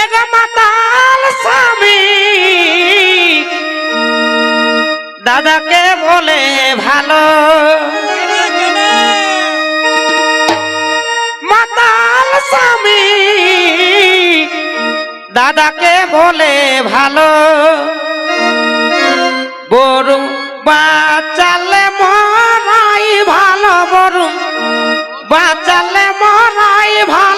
এগো মাতাল স্বামী। দাদাকে বলে ভালো। মাতাল স্বামী। দাদাকে বলে ভালো। বরু বাঁচালে মরাই ভালো, বরু বাঁচালে মরাই ভালো।